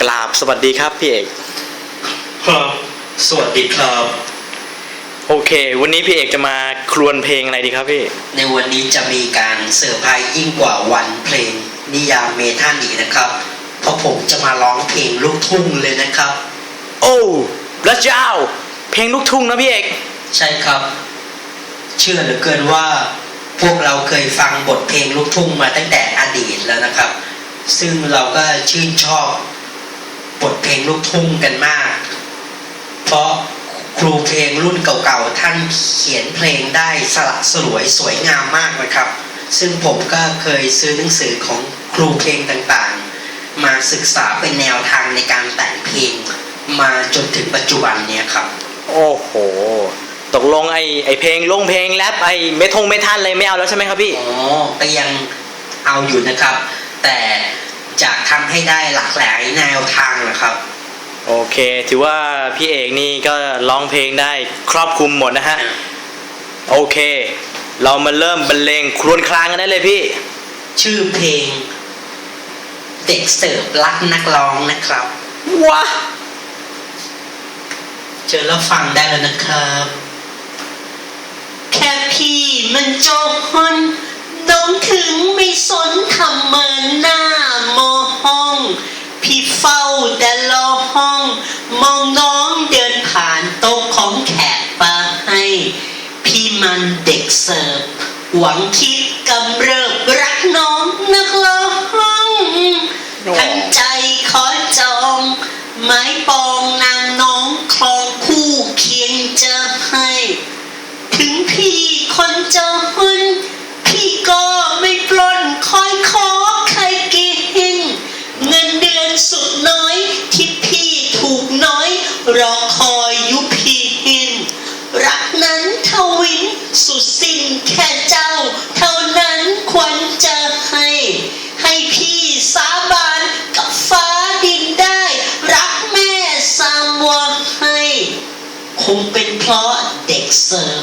กราบสวัสดีครับพี่เอกครับสวัสดีครับ โอเค วันนี้พี่เอกจะมาครวนเพลงอะไรดีครับพี่ ในวันนี้จะมีการเซอร์ไพรส์ยิ่งกว่าวันเพลง นิยามเมทันอีกนะครับ เพราะผมจะมาร้องเพลงลูกทุ่งเลยนะครับ โอ้พระเจ้า เพลงลูกทุ่งนะพี่เอก ใช่ครับ เชื่อเหลือเกินว่า พวกเราเคยฟังบทเพลงลูกทุ่งมาตั้งแต่อดีตแล้วนะครับ ซึ่งเราก็ชื่นชอบ บทเพลงลูกทุ่งกันมาก เพราะครูเพลงรุ่นเก่าๆ ท่านเขียนเพลงได้สละสลวยสวยงามมากนะครับ ซึ่งผมก็เคยซื้อหนังสือของครูเพลงต่างๆ มาศึกษาเป็นแนวทางในการแต่งเพลงมาจนถึงปัจจุบันเนี้ยครับ โอ้โห ตกลงไอไอเพลงลงเพลงแรปไอเมทงเมทันอะไรไม่เอาแล้วใช่ไหมครับพี่ อ๋อก็ยังเอาอยู่นะครับ แต่ จะทำให้ได้หลากหลายแนวทางนะครับ โอเค ถือว่าพี่เอกนี่ก็ร้องเพลงได้ครอบคลุมหมดนะฮะ โอเค เรามาเริ่มบรรเลงครวญครางกันได้เลยพี่ ชื่อเพลง เด็กเสิร์ฟรักนักร้องนะครับ ว้าเจอแล้วฟังได้แล้วนะครับ แค่พี่มันโจนน้องถึงไม่สนทำเหมือนหน้ามอห้อง พี่เฝ้าแต่รอห้อง มองน้องเดินผ่านโต๊ะของแขกปาให้ พี่มันเด็กเสิร์ฟหวังคิดกำเริบรักน้องนักร้องทั้งใจขอจอง ไม้ปองนางน้องคลองคู่เคียงจะให้ ถึงพี่คนจนพี่ก็ไม่ปล้นคอยขอใครกิน เงินเดือนสุดน้อยที่พี่ ถูกน้อย รอคอยยุพิน รักนั้นทวินสุดสิ้นแค่เจ้า เท่านั้นควรจะให้ ให้พี่สาบานกับฟ้าดินได้ รักแม่สามวาให้ คงเป็นเพราะเด็กเสิร์ฟ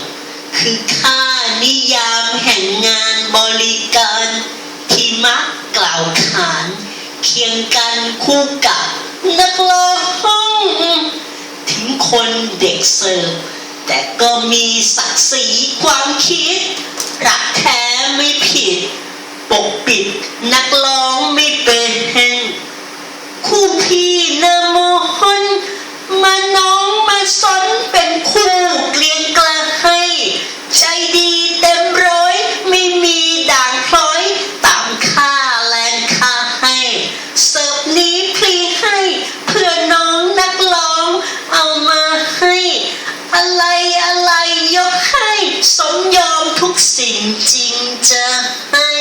คือค่านิยามแห่งงานบริการ ที่มักกล่าวขาน เคียงกันคู่กับ นักร้องถึงคนเด็กเสิร์ฟแต่ก็มีศักดิ์ศรีความคิด รักแท้ไม่ผิด ปกปิดนักร้องไม่ จริงจะให้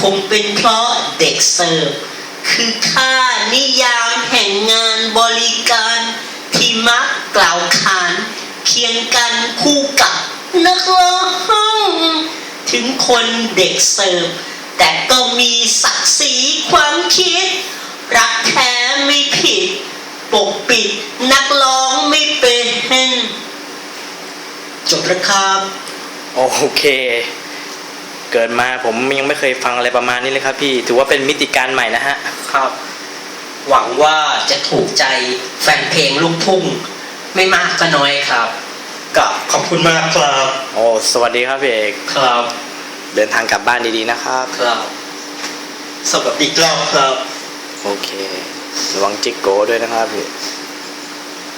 คงเป็นเพราะเด็กเสิร์ฟคือค่านิยามแห่งงานบริการ ที่มักกล่าวขานเคียงกันคู่กับนักร้องถึงคนเด็กเสิร์ฟแต่ก็มีศักดิ์ศรีความคิด รักแท้ไม่ผิด ปกปิดนักร้องไม่เป็นจบแล้วครับ โอเค เกิดมาผมยังไม่เคยฟังอะไรประมาณนี้เลยครับ พี่ ถือว่าเป็นมิติการใหม่นะฮะ ครับ หวังว่าจะถูกใจแฟนเพลงลูกทุ่ง ไม่มากก็น้อยครับกับขอบคุณมากครับ โอ้ สวัสดีครับพี่เอก ครับ เดินทางกลับบ้านดีๆนะครับ ครับสวัสดีอีกรอบครับ โอเค ระวังจิกโก้ด้วยนะครับพี่ค